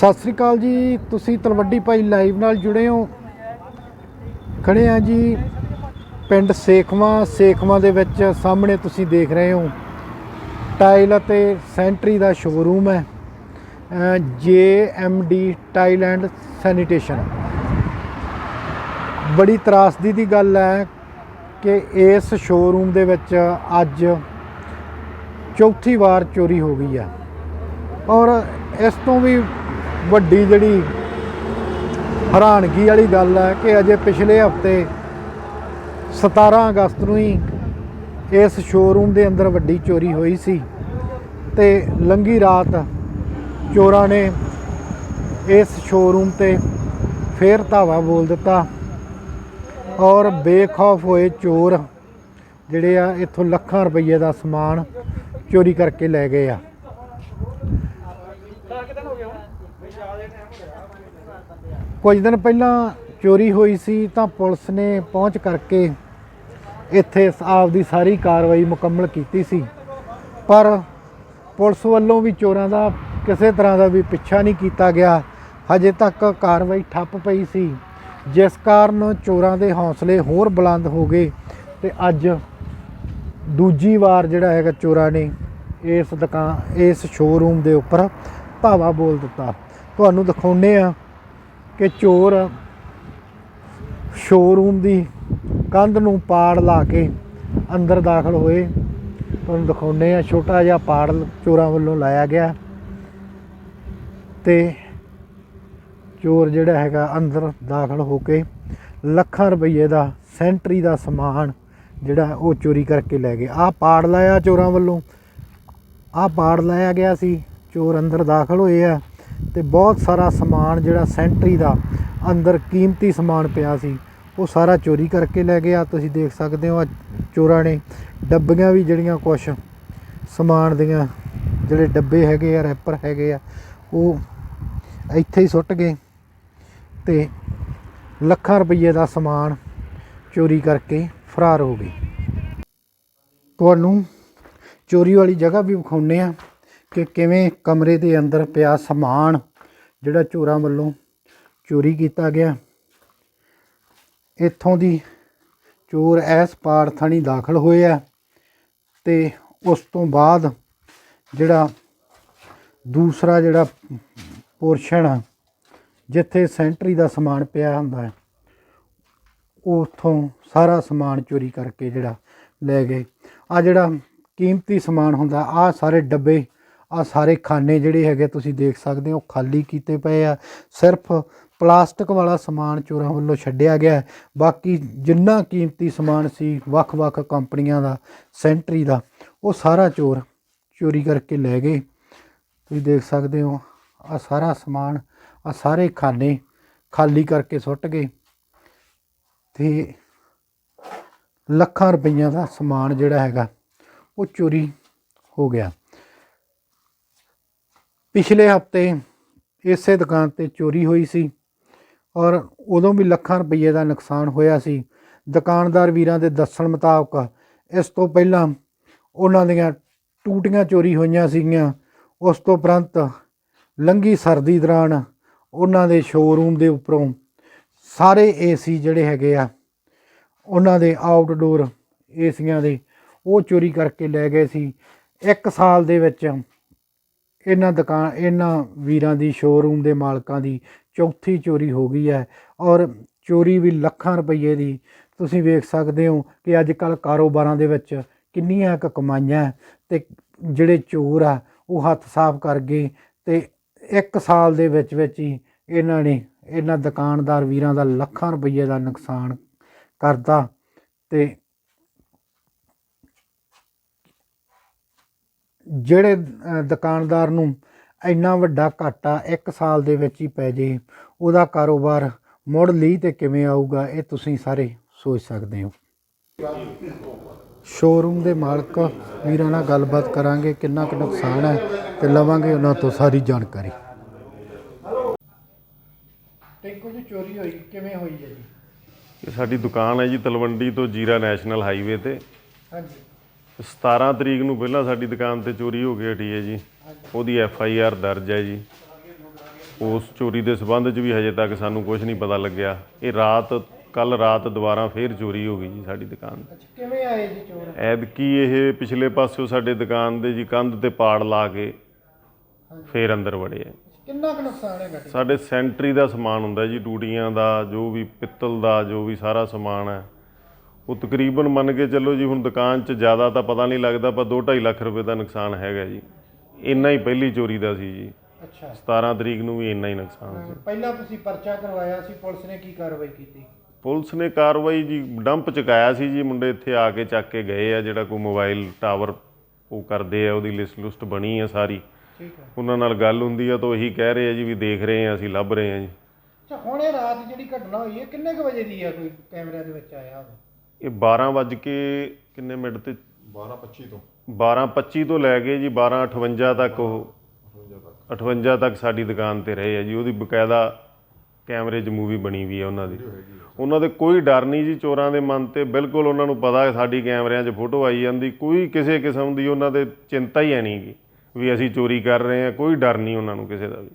ਸਤਿ ਸ੍ਰੀ ਅਕਾਲ ਜੀ। ਤੁਸੀਂ ਤਲਵੱਡੀ ਭਾਈ ਲਾਈਵ ਨਾਲ ਜੁੜੇ ਹੋ। ਖੜੇ ਆ ਜੀ ਪਿੰਡ ਸੇਖਵਾਂ। ਸੇਖਵਾਂ ਦੇ ਵਿੱਚ ਸਾਹਮਣੇ ਤੁਸੀਂ ਦੇਖ ਰਹੇ ਹੋ। ਟਾਈਲ ਅਤੇ ਸੈਂਟਰੀ ਦਾ ਸ਼ੋਰੂਮ ਹੈ। J M D tile and sanitation. ਬੜੀ ਤਰਾਸਦੀ ਦੀ ਗੱਲ ਹੈ ਕਿ ਇਸ ਸ਼ੋਰੂਮ ਦੇ ਵਿੱਚ ਅੱਜ ਚੌਥੀ ਵਾਰ ਚੋਰੀ ਹੋ ਗਈ ਹੈ। ਔਰ ਇਸ ਤੋਂ ਵੀ ਵੱਡੀ ਜਿਹੜੀ ਹੈਰਾਨਗੀ ਵਾਲੀ ਗੱਲ ਹੈ ਕਿ ਅਜੇ ਪਿਛਲੇ ਹਫ਼ਤੇ 17 ਅਗਸਤ ਨੂੰ ਹੀ ਇਸ ਸ਼ੋਰੂਮ ਦੇ ਅੰਦਰ ਵੱਡੀ ਚੋਰੀ ਹੋਈ ਸੀ ਤੇ ਲੰਗੀ ਰਾਤ ਚੋਰਾਂ ਨੇ ਇਸ ਸ਼ੋਰੂਮ ਤੇ ਫੇਰ ਧਾਵਾ ਬੋਲ ਦਿੱਤਾ ਔਰ ਬੇਖੌਫ ਹੋਏ ਚੋਰ ਜਿਹੜੇ ਆ, ਇੱਥੋਂ ਲੱਖਾਂ ਰੁਪਏ ਦਾ ਸਮਾਨ ਚੋਰੀ ਕਰਕੇ ਲੈ ਗਏ ਆ। ਕੁਝ ਦਿਨ ਪਹਿਲਾਂ ਚੋਰੀ ਹੋਈ ਸੀ ਤਾਂ ਪੁਲਿਸ ਨੇ ਪਹੁੰਚ ਕਰਕੇ ਇੱਥੇ ਆਪਦੀ ਸਾਰੀ ਕਾਰਵਾਈ ਮੁਕੰਮਲ ਕੀਤੀ ਸੀ। ਪਰ ਪੁਲਿਸ ਵੱਲੋਂ ਵੀ ਚੋਰਾਂ ਦਾ ਕਿਸੇ ਤਰ੍ਹਾਂ ਦਾ ਵੀ ਪਿੱਛਾ ਨਹੀਂ ਕੀਤਾ ਗਿਆ। ਹਜੇ ਤੱਕ ਕਾਰਵਾਈ ਠੱਪ ਪਈ ਸੀ। ਜਿਸ ਕਾਰਨ ਚੋਰਾਂ ਦੇ ਹੌਸਲੇ ਹੋਰ ਬੁਲੰਦ ਹੋ ਗਏ ਤੇ ਅੱਜ ਦੂਜੀ ਵਾਰ ਜਿਹੜਾ ਹੈਗਾ ਚੋਰਾਂ ਨੇ ਇਸ ਦੁਕਾਨ, ਇਸ ਸ਼ੋਰੂਮ ਦੇ ਉੱਪਰ ਧਾਵਾ ਬੋਲ ਦਿੱਤਾ। ਤੁਹਾਨੂੰ ਦਿਖਾਉਨੇ ਆ ਕਿ ਚੋਰ ਸ਼ੋਰੂਮ ਦੀ ਕੰਧ ਨੂੰ ਪਾੜ ਲਾ ਕੇ ਅੰਦਰ ਦਾਖਲ ਹੋਏ। ਤੁਹਾਨੂੰ ਦਿਖਾਉਨੇ ਆ ਛੋਟਾ ਜਿਹਾ ਪਾੜ ਚੋਰਾਂ ਵੱਲੋਂ ਲਾਇਆ ਗਿਆ। ਤੇ ਚੋਰ ਜਿਹੜਾ ਹੈਗਾ ਅੰਦਰ ਦਾਖਲ ਹੋ ਕੇ ਲੱਖਾਂ ਰੁਪਏ ਦਾ ਸੈਂਟਰੀ ਦਾ ਸਮਾਨ ਜਿਹੜਾ ਉਹ ਚੋਰੀ ਕਰਕੇ ਲੈ ਗਏ। ਆਹ ਪਾੜ ਲਾਇਆ ਚੋਰਾਂ ਵੱਲੋਂ। ਆਹ ਪਾੜ ਲਾਇਆ ਗਿਆ ਸੀ। ਚੋਰ ਅੰਦਰ ਦਾਖਲ ਹੋਏ ਆ। ਤੇ ਬਹੁਤ ਸਾਰਾ ਸਮਾਨ ਜਿਹੜਾ ਸੈਂਟਰੀ ਦਾ ਅੰਦਰ ਕੀਮਤੀ ਸਮਾਨ ਪਿਆ ਸੀ, ਉਹ ਸਾਰਾ ਚੋਰੀ ਕਰਕੇ ਲੈ ਗਿਆ। ਤੁਸੀਂ ਦੇਖ ਸਕਦੇ ਹੋ ਆਹ ਚੋਰਾਂ ਨੇ ਡੱਬੀਆਂ ਵੀ ਜਿਹੜੀਆਂ ਕੁਛ ਸਮਾਨ ਦੀਆਂ, ਜਿਹੜੇ ਡੱਬੇ ਹੈਗੇ ਆ, ਰੈਪਰ ਹੈਗੇ ਆ, ਉਹ ਇੱਥੇ ਹੀ ਸੁੱਟ ਗਏ ਤੇ ਲੱਖਾਂ ਰੁਪਏ ਦਾ ਸਮਾਨ ਚੋਰੀ ਕਰਕੇ ਫਰਾਰ ਹੋ ਗਏ। ਤੁਹਾਨੂੰ ਚੋਰੀ ਵਾਲੀ ਜਗ੍ਹਾ ਵੀ ਵਿਖਾਉਨੇ ਆ। ਕਿ ਕਿਵੇਂ ਕਮਰੇ ਦੇ ਅੰਦਰ ਪਿਆ ਸਮਾਨ ਜਿਹੜਾ ਚੋਰਾਂ ਵੱਲੋਂ ਚੋਰੀ ਕੀਤਾ ਗਿਆ। ਇੱਥੋਂ ਦੀ ਚੋਰ ਐਸ ਪਾਰ ਥਾਣੀ ਦਾਖਲ ਹੋਏ ਆ ਤੇ ਉਸ ਤੋਂ ਬਾਅਦ ਜਿਹੜਾ ਦੂਸਰਾ ਜਿਹੜਾ ਪੋਰਸ਼ਨ ਆ, ਜਿੱਥੇ ਸੈਂਟਰੀ ਦਾ ਸਮਾਨ ਪਿਆ ਹੁੰਦਾ ਹੈ, ਉਥੋਂ ਸਾਰਾ ਸਮਾਨ ਚੋਰੀ ਕਰਕੇ ਜਿਹੜਾ ਲੈ ਗਏ। ਆ ਜਿਹੜਾ ਕੀਮਤੀ ਸਮਾਨ ਹੁੰਦਾ ਆ ਸਾਰੇ ਡੱਬੇ ਆ ਸਾਰੇ ਖਾਨੇ ਜਿਹੜੇ ਹੈਗੇ ਤੁਸੀਂ ਦੇਖ ਸਕਦੇ ਹੋ ਖਾਲੀ ਕੀਤੇ ਪਏ ਆ। ਸਿਰਫ ਪਲਾਸਟਿਕ ਵਾਲਾ ਸਮਾਨ ਚੋਰਾਂ ਵੱਲੋਂ ਛੱਡਿਆ ਗਿਆ ਬਾਕੀ ਜਿੰਨਾ ਕੀਮਤੀ ਸਮਾਨ ਸੀ, ਵੱਖ-ਵੱਖ ਕੰਪਨੀਆਂ ਦਾ, ਸੈਂਟਰੀ ਦਾ, ਉਹ ਸਾਰਾ ਚੋਰ ਚੋਰੀ ਕਰਕੇ ਲੈ ਗਏ। ਤੁਸੀਂ ਦੇਖ ਸਕਦੇ ਹੋ, ਆ ਸਾਰਾ ਸਮਾਨ, ਆ ਸਾਰੇ ਖਾਨੇ ਖਾਲੀ ਕਰਕੇ ਸੁੱਟ ਗਏ। ਤੇ ਲੱਖਾਂ ਰੁਪਈਆਂ ਦਾ ਸਮਾਨ ਜਿਹੜਾ ਹੈਗਾ, ਉਹ ਚੋਰੀ ਹੋ ਗਿਆ। ਪਿਛਲੇ ਹਫ਼ਤੇ ਇਸੇ ਦੁਕਾਨ ਤੇ ਚੋਰੀ ਹੋਈ ਸੀ ਔਰ ਉਦੋਂ ਵੀ ਲੱਖਾਂ ਰੁਪਏ ਦਾ ਨੁਕਸਾਨ ਹੋਇਆ ਸੀ। ਦੁਕਾਨਦਾਰ ਵੀਰਾਂ ਦੇ ਦੱਸਣ ਮੁਤਾਬਕ ਇਸ ਤੋਂ ਪਹਿਲਾਂ ਉਹਨਾਂ ਦੀਆਂ ਟੂਟੀਆਂ ਚੋਰੀ ਹੋਈਆਂ ਸੀਗੀਆਂ। ਉਸ ਤੋਂ ਉਪਰੰਤ ਲੰਗੀ ਸਰਦੀ ਦੌਰਾਨ ਉਹਨਾਂ ਦੇ ਸ਼ੋਰੂਮ ਦੇ ਉੱਪਰੋਂ ਸਾਰੇ ਏਸੀ ਜਿਹੜੇ ਹੈਗੇ ਆ, ਉਹਨਾਂ ਦੇ ਆਊਟਡੋਰ ਏਸੀਆਂ ਦੇ ਉਹ ਚੋਰੀ ਕਰਕੇ ਲੈ ਗਏ ਸੀ। ਇੱਕ ਸਾਲ ਦੇ ਵਿੱਚ ਇਹਨਾਂ ਦੁਕਾਨ, ਇਹਨਾਂ ਵੀਰਾਂ ਦੀ ਸ਼ੋਰੂਮ ਦੇ ਮਾਲਕਾਂ ਦੀ ਚੌਥੀ ਚੋਰੀ ਹੋ ਗਈ ਹੈ ਔਰ ਚੋਰੀ ਵੀ ਲੱਖਾਂ ਰੁਪਏ ਦੀ। ਤੁਸੀਂ ਵੇਖ ਸਕਦੇ ਹੋ ਕਿ ਅੱਜ ਕੱਲ ਕਾਰੋਬਾਰਾਂ ਦੇ ਵਿੱਚ ਕਿੰਨੀਆਂ ਕੁ ਕਮਾਈਆਂ ਹੈ ਤੇ ਜਿਹੜੇ ਚੋਰ ਆ, ਉਹ ਹੱਥ ਸਾਫ਼ ਕਰ ਗਏ ਤੇ ਇੱਕ ਸਾਲ ਦੇ ਵਿੱਚ ਵਿੱਚ ਹੀ ਇਹਨਾਂ ਨੇ, ਇਹਨਾਂ ਦੁਕਾਨਦਾਰ ਵੀਰਾਂ ਦਾ ਲੱਖਾਂ ਰੁਪਏ ਦਾ ਨੁਕਸਾਨ ਕਰਦਾ ਤੇ ਜਿਹੜੇ ਦੁਕਾਨਦਾਰ ਨੂੰ ਇੰਨਾ ਵੱਡਾ ਘਾਟਾ ਇੱਕ ਸਾਲ ਦੇ ਵਿੱਚ ਹੀ ਪੈ ਜੇ ਉਹਦਾ ਕਾਰੋਬਾਰ ਮੁੜ ਲਈ ਤੇ ਕਿਵੇਂ ਆਊਗਾ ਇਹ ਤੁਸੀਂ ਸਾਰੇ ਸੋਚ ਸਕਦੇ ਹੋ। ਸ਼ੋਰੂਮ ਦੇ ਮਾਲਕ ਵੀਰਾਂ ਨਾਲ ਗੱਲਬਾਤ ਕਰਾਂਗੇ ਕਿੰਨਾ ਕੁ ਨੁਕਸਾਨ ਹੈ ਤੇ ਲਵਾਂਗੇ ਉਹਨਾਂ ਤੋਂ ਸਾਰੀ ਜਾਣਕਾਰੀ। ਟੈਂਕੋ ਜੀ ਚੋਰੀ ਹੋਈ ਕਿਵੇਂ ਹੋਈ ਹੈ ਜੀ? ਇਹ ਸਾਡੀ ਦੁਕਾਨ ਹੈ ਜੀ ਤਲਵੰਡੀ ਤੋਂ ਜੀਰਾ ਨੈਸ਼ਨਲ ਹਾਈਵੇ ਤੇ। ਹਾਂਜੀ। 17 ਤਰੀਕ ਨੂੰ ਪਹਿਲਾਂ ਸਾਡੀ ਦੁਕਾਨ ਤੇ ਚੋਰੀ ਹੋ ਕੇ ਹਟੀ ਹੈ ਜੀ। ਉਹਦੀ ਐਫ ਆਈ ਆਰ ਦਰਜ ਹੈ ਜੀ। ਉਸ ਚੋਰੀ ਦੇ ਸਬੰਧ 'ਚ ਵੀ ਹਜੇ ਤੱਕ ਸਾਨੂੰ ਕੁਝ ਨਹੀਂ ਪਤਾ ਲੱਗਿਆ। ਇਹ ਰਾਤ ਕੱਲ ਰਾਤ ਦੁਬਾਰਾ ਫੇਰ ਚੋਰੀ ਹੋ ਗਈ ਜੀ ਸਾਡੀ ਦੁਕਾਨ। ਤੇ ਕਿਵੇਂ ਆਏ ਜੀ ਚੋਰ? ਐਦਕੀ ਇਹ ਪਿਛਲੇ ਪਾਸਿਓਂ ਸਾਡੇ ਦੁਕਾਨ ਦੇ ਜੀ ਕੰਧ ਤੇ ਪਾੜ ਲਾ ਕੇ ਫੇਰ ਅੰਦਰ ਵੜੇ ਆ। ਕਿੰਨਾ ਕੁ ਨੁਕਸਾਨ ਜੀ? ਸਾਡੇ ਸੈਂਟਰੀ ਦਾ ਸਮਾਨ ਹੁੰਦਾ ਜੀ ਟੂਟੀਆਂ ਦਾ ਜੋ ਵੀ ਪਿੱਤਲ ਦਾ ਜੋ ਵੀ ਸਾਰਾ ਸਮਾਨ ਹੈ। ਉਹ ਤਕਰੀਬਨ ਮੰਨ ਕੇ ਚੱਲੋ ਜੀ ਹੁਣ ਦੁਕਾਨ 'ਚ ਜ਼ਿਆਦਾ ਤਾਂ ਪਤਾ ਨਹੀਂ ਲੱਗਦਾ ਪਰ 2.5 ਲੱਖ ਰੁਪਏ ਦਾ ਨੁਕਸਾਨ ਹੈਗਾ ਜੀ। ਇੰਨਾ ਹੀ ਪਹਿਲੀ ਚੋਰੀ ਦਾ ਸੀ ਜੀ। ਅੱਛਾ। 17 ਤਰੀਕ ਨੂੰ ਵੀ ਇੰਨਾ ਹੀ ਨੁਕਸਾਨ ਸੀ। ਪਹਿਲਾਂ ਤੁਸੀਂ ਪਰਚਾ ਕਰਵਾਇਆ ਸੀ ਪੁਲਿਸ ਨੇ ਕੀ ਕਾਰਵਾਈ ਕੀਤੀ? ਪੁਲਿਸ ਨੇ ਕਾਰਵਾਈ ਜੀ ਡੰਪ ਚੁਕਾਇਆ ਸੀ ਜੀ ਮੁੰਡੇ ਇੱਥੇ ਆ ਕੇ ਚੱਕ ਕੇ ਗਏ ਆ ਜਿਹੜਾ ਕੋਈ ਮੋਬਾਈਲ ਟਾਵਰ ਉਹ ਕਰਦੇ ਆ ਉਹਦੀ ਲਿਸਟ ਲੁਸਟ ਬਣੀ ਆ ਸਾਰੀ। ਠੀਕ ਹੈ। ਉਹਨਾਂ ਨਾਲ ਗੱਲ ਹੁੰਦੀ ਆ ਤਾਂ ਉਹੀ ਕਹਿ ਰਹੇ ਆ ਜੀ ਵੀ ਦੇਖ ਰਹੇ ਆ ਅਸੀਂ ਲੱਭ ਰਹੇ ਆ ਜੀ। ਅੱਛਾ ਹੁਣ ਇਹ ਰਾਤ ਜਿਹੜੀ ਘਟਨਾ ਹੋਈ ਹੈ ਕਿੰਨੇ ਕੁ ਵਜੇ ਦੀ ਹੈ ਕੋਈ ਕੈਮਰਿਆਂ ਦੇ ਵਿੱਚ ਆਇਆ ਹੋਵੇ? ਇਹ 12 ਵੱਜ ਕੇ ਕਿੰਨੇ ਮਿੰਟ ਤੇ? 12:25 ਤੋਂ। 12:25 ਤੋਂ ਲੈ ਕੇ ਜੀ 12:58 ਤੱਕ ਉਹ 58 ਤੱਕ। ਸਾਡੀ ਦੁਕਾਨ ਤੇ ਰਹੇ ਆ ਜੀ। ਉਹਦੀ ਬਕਾਇਦਾ ਕੈਮਰੇ 'ਚ ਮੂਵੀ ਬਣੀ ਵੀ ਆ ਉਹਨਾਂ ਦੀ। ਉਹਨਾਂ ਦੇ ਕੋਈ ਡਰ ਨਹੀਂ ਜੀ ਚੋਰਾਂ ਦੇ ਮਨ ਤੇ। ਬਿਲਕੁਲ ਉਹਨਾਂ ਨੂੰ ਪਤਾ ਹੈ ਸਾਡੀ ਕੈਮਰਿਆਂ 'ਚ ਫੋਟੋ ਆਈ ਜਾਂਦੀ। ਕੋਈ ਕਿਸੇ ਕਿਸਮ ਦੀ ਉਹਨਾਂ ਦੇ ਚਿੰਤਾ ਹੀ ਹੈ ਨਹੀਂ ਵੀ ਅਸੀਂ ਚੋਰੀ ਕਰ ਰਹੇ ਹਾਂ। ਕੋਈ ਡਰ ਨਹੀਂ ਉਹਨਾਂ ਨੂੰ ਕਿਸੇ ਦਾ ਵੀ।